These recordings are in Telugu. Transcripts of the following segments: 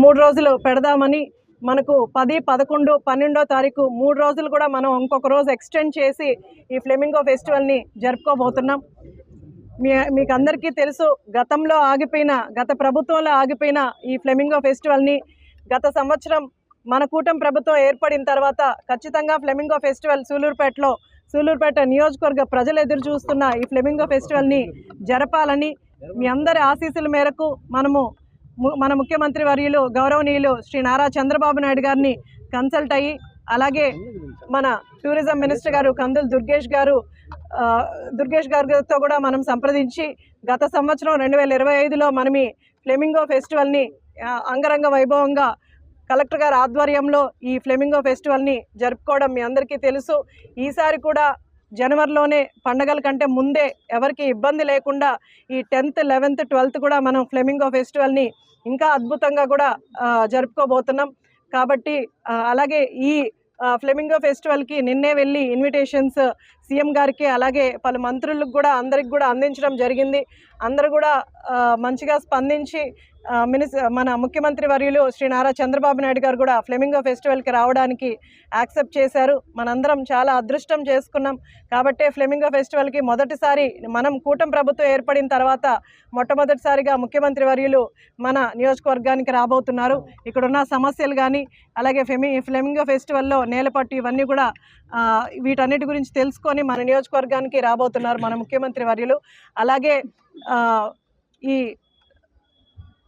మూడు రోజులు పెడదామని మనకు పది పదకొండు పన్నెండో తారీఖు మూడు రోజులు కూడా మనం ఇంకొక రోజు ఎక్స్టెండ్ చేసి ఈ ఫ్లెమింగో ఫెస్టివల్ని జరుపుకోబోతున్నాం. మీ మీకు అందరికీ తెలుసు గతంలో ఆగిపోయిన గత ప్రభుత్వంలో ఆగిపోయిన ఈ ఫ్లెమింగో ఫెస్టివల్ని గత సంవత్సరం మన కూటమి ప్రభుత్వం ఏర్పడిన తర్వాత ఖచ్చితంగా ఫ్లెమింగో ఫెస్టివల్ సూలూరుపేటలో సూలూరుపేట నియోజకవర్గ ప్రజలు ఎదురు చూస్తున్న ఈ ఫ్లెమింగో ఫెస్టివల్ని జరపాలని మీ అందరి ఆశీస్సుల మేరకు మనము మన ముఖ్యమంత్రి వర్యులు గౌరవనీయులు శ్రీ నారా చంద్రబాబు నాయుడు గారిని కన్సల్ట్ అయ్యి అలాగే మన టూరిజం మినిస్టర్ గారు కందులు దుర్గేష్ గారు దుర్గేష్ గారితో కూడా మనం సంప్రదించి గత సంవత్సరం రెండు వేల ఇరవై ఐదులో మనం ఈ ఫ్లెమింగో ఫెస్టివల్ని అంగరంగ వైభవంగా కలెక్టర్ గారి ఆధ్వర్యంలో ఈ ఫ్లెమింగో ఫెస్టివల్ని జరుపుకోవడం మీ అందరికీ తెలుసు. ఈసారి కూడా జనవరిలోనే పండగల కంటే ముందే ఎవరికి ఇబ్బంది లేకుండా ఈ టెన్త్ లెవెన్త్ ట్వెల్త్ కూడా మనం ఫ్లెమింగో ఫెస్టివల్ని ఇంకా అద్భుతంగా కూడా జరుపుకోబోతున్నాం. కాబట్టి అలాగే ఈ ఫ్లెమింగో ఫెస్టివల్కి నిన్నే వెళ్ళి ఇన్విటేషన్స్ సీఎం గారికి అలాగే పలు మంత్రులకు కూడా అందరికి కూడా అందించడం జరిగింది. అందరూ కూడా మంచిగా స్పందించి మినిస్ మన ముఖ్యమంత్రి వర్యులు శ్రీ నారా చంద్రబాబు నాయుడు గారు కూడా ఫ్లెమింగో ఫెస్టివల్కి రావడానికి యాక్సెప్ట్ చేశారు. మనందరం చాలా అదృష్టం చేసుకున్నాం. కాబట్టే ఫ్లెమింగో ఫెస్టివల్కి మొదటిసారి మనం కూటమి ప్రభుత్వం ఏర్పడిన తర్వాత మొట్టమొదటిసారిగా ముఖ్యమంత్రి వర్యులు మన నియోజకవర్గానికి రాబోతున్నారు. ఇక్కడున్న సమస్యలు కానీ అలాగే ఫెమి ఫ్లెమింగో ఫెస్టివల్లో నేలపట్టు ఇవన్నీ కూడా వీటన్నిటి గురించి తెలుసుకొని మన నియోజకవర్గానికి రాబోతున్నారు మన ముఖ్యమంత్రి వర్యులు. అలాగే ఈ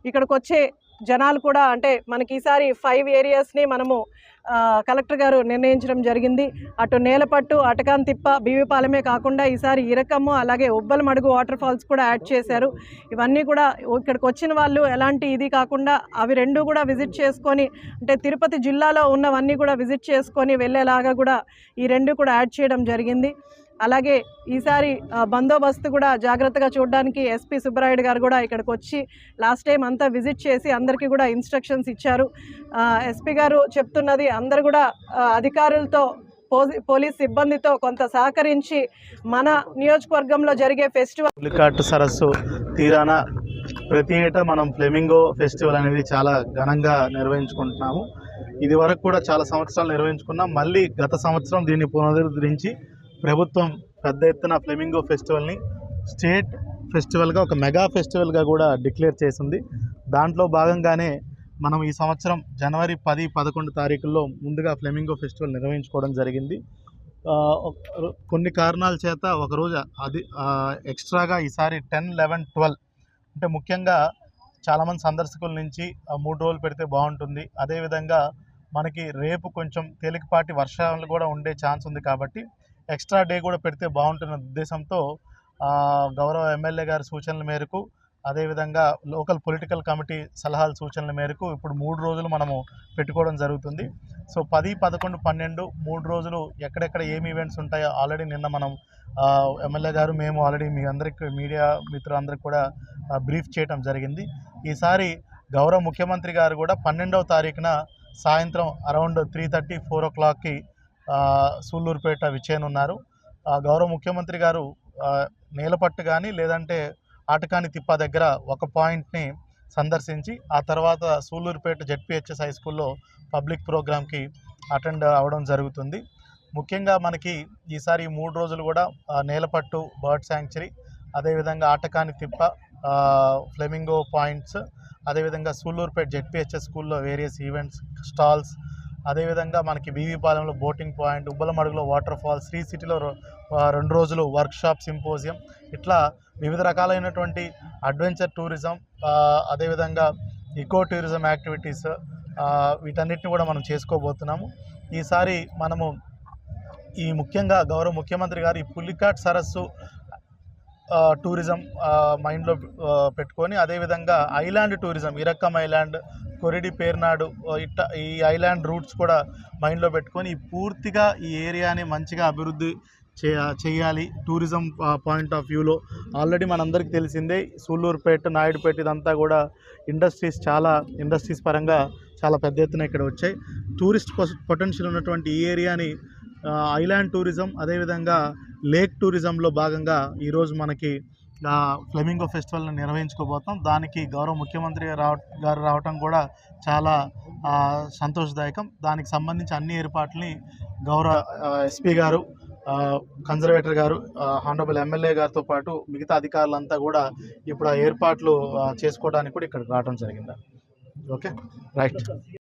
ఇక్కడికి వచ్చే జనాలు కూడా అంటే మనకి ఈసారి ఫైవ్ ఏరియాస్ని మనము కలెక్టర్ గారు నిర్ణయించడం జరిగింది. అటు నేలపట్టు అటకాంతిప్ప బీవిపాలెమే కాకుండా ఈసారి ఇరకమ్ము అలాగే ఉబ్బల మడుగు వాటర్ ఫాల్స్ కూడా యాడ్ చేశారు. ఇవన్నీ కూడా ఇక్కడికి వచ్చిన వాళ్ళు ఎలాంటి ఇది కాకుండా అవి రెండు కూడా విజిట్ చేసుకొని అంటే తిరుపతి జిల్లాలో ఉన్నవన్నీ కూడా విజిట్ చేసుకొని వెళ్ళేలాగా కూడా ఈ రెండు కూడా యాడ్ చేయడం జరిగింది. అలాగే ఈసారి బందోబస్తు కూడా జాగ్రత్తగా చూడడానికి ఎస్పీ సుబ్బరాయుడు గారు కూడా ఇక్కడికి వచ్చి లాస్ట్ టైం అంతా విజిట్ చేసి అందరికీ కూడా ఇన్స్ట్రక్షన్స్ ఇచ్చారు. ఎస్పీ గారు చెప్తున్నది అందరు కూడా అధికారులతో పోలీస్ సిబ్బందితో కొంత సహకరించి మన నియోజకవర్గంలో జరిగే ఫెస్టివల్ పులికాట్ సరస్సు తీరాన ప్రతి ఏటా మనం ఫ్లెమింగో ఫెస్టివల్ అనేది చాలా ఘనంగా నిర్వహించుకుంటున్నాము. ఇది వరకు కూడా చాలా సంవత్సరాలు నిర్వహించుకున్నాం. మళ్ళీ గత సంవత్సరం దీన్ని పునరుద్ధరించి ప్రభుత్వం పెద్ద ఎత్తున ఫ్లెమింగో ఫెస్టివల్ని స్టేట్ ఫెస్టివల్గా ఒక మెగా ఫెస్టివల్గా కూడా డిక్లేర్ చేసింది. దాంట్లో భాగంగానే మనం ఈ సంవత్సరం జనవరి పది పదకొండు తారీఖుల్లో ముందుగా ఫ్లెమింగో ఫెస్టివల్ నిర్వహించుకోవడం జరిగింది. కొన్ని కారణాల చేత ఒకరోజు అది ఎక్స్ట్రాగా ఈసారి టెన్ లెవెన్ ట్వెల్వ్ అంటే ముఖ్యంగా చాలామంది సందర్శకుల నుంచి మూడు రోజులు పెడితే బాగుంటుంది. అదేవిధంగా మనకి రేపు కొంచెం తేలికపాటి వర్షాలు కూడా ఉండే ఛాన్స్ ఉంది కాబట్టి ఎక్స్ట్రా డే కూడా పెడితే బాగుంటున్న ఉద్దేశంతో గౌరవ ఎమ్మెల్యే గారి సూచనల మేరకు అదేవిధంగా లోకల్ పొలిటికల్ కమిటీ సలహాల సూచనల మేరకు ఇప్పుడు మూడు రోజులు మనము పెట్టుకోవడం జరుగుతుంది. సో పది పదకొండు పన్నెండు మూడు రోజులు ఎక్కడెక్కడ ఏమి ఈవెంట్స్ ఉంటాయో ఆల్రెడీ నిన్న మనం ఎమ్మెల్యే గారు మేము ఆల్రెడీ మీ అందరికి మీడియా మిత్రులందరికీ కూడా బ్రీఫ్ చేయడం జరిగింది. ఈసారి గౌరవ ముఖ్యమంత్రి గారు కూడా పన్నెండవ తారీఖున సాయంత్రం అరౌండ్ త్రీ థర్టీ ఫోర్ ఓ క్లాక్కి సూళ్ళూరుపేట విచ్చేయనున్నారు ఆ, గౌరవ ముఖ్యమంత్రి గారు నేలపట్టు కానీ లేదంటే ఆటకాని తిప్ప దగ్గర ఒక పాయింట్ని సందర్శించి ఆ తర్వాత సూళ్ళూరుపేట జెడ్పిహెచ్ఎస్ హై స్కూల్లో పబ్లిక్ ప్రోగ్రామ్కి అటెండ్ అవ్వడం జరుగుతుంది. ముఖ్యంగా మనకి ఈసారి మూడు రోజులు కూడా నేలపట్టు బర్డ్ శాంక్చురీ అదేవిధంగా ఆటకాని తిప్ప ఫ్లెమింగో పాయింట్స్ అదేవిధంగా సూళ్ళూరుపేట జెడ్పిహెచ్ఎస్ స్కూల్లో వేరియస్ ఈవెంట్స్ స్టాల్స్ అదేవిధంగా మనకి బీవీపాలెంలో బోటింగ్ పాయింట్ ఉబ్బలమడుగులో వాటర్ ఫాల్ శ్రీ సిటీలో రెండు రోజులు వర్క్షాప్ సింపోజియం. ఇట్లా వివిధ రకాలైనటువంటి అడ్వెంచర్ టూరిజం అదేవిధంగా ఇకో టూరిజం యాక్టివిటీస్ వీటన్నిటిని కూడా మనం చేసుకోబోతున్నాము. ఈసారి మనము ఈ ముఖ్యంగా గౌరవ ముఖ్యమంత్రి గారు ఈ పుల్లికాట్ సరస్సు టూరిజం మైండ్లో పెట్టుకొని అదేవిధంగా island tourism Irakkam island Koridi Pernadu ఇట్ట ఈ ఐలాండ్ రూట్స్ కూడా మైండ్లో పెట్టుకొని పూర్తిగా ఈ ఏరియాని మంచిగా అభివృద్ధి చేయ చేయాలి టూరిజం పాయింట్ ఆఫ్ వ్యూలో. ఆల్రెడీ మనందరికీ తెలిసిందే సూళ్ళూరుపేట నాయుడుపేట ఇదంతా కూడా ఇండస్ట్రీస్ చాలా ఇండస్ట్రీస్ పరంగా చాలా పెద్ద ఎత్తున ఇక్కడ వచ్చాయి. టూరిస్ట్ పొటెన్షియల్ ఉన్నటువంటి ఈ ఏరియాని ఐలాండ్ టూరిజం అదేవిధంగా లేక్ టూరిజంలో భాగంగా ఈరోజు మనకి ఫ్లెమింగో ఫెస్టివల్ని నిర్వహించుకోబోతాం దానికి గౌరవ ముఖ్యమంత్రి రావ గారు రావటం కూడా చాలా సంతోషదాయకం. దానికి సంబంధించి అన్ని ఏర్పాట్లని గౌరవ ఎస్పీ గారు కన్జర్వేటర్ గారు హానరబుల్ ఎమ్మెల్యే గారితో పాటు మిగతా అధికారులంతా కూడా ఇప్పుడు ఆ ఏర్పాట్లు చేసుకోవడానికి కూడా ఇక్కడ రావడం జరిగింది. ఓకే? రైట్.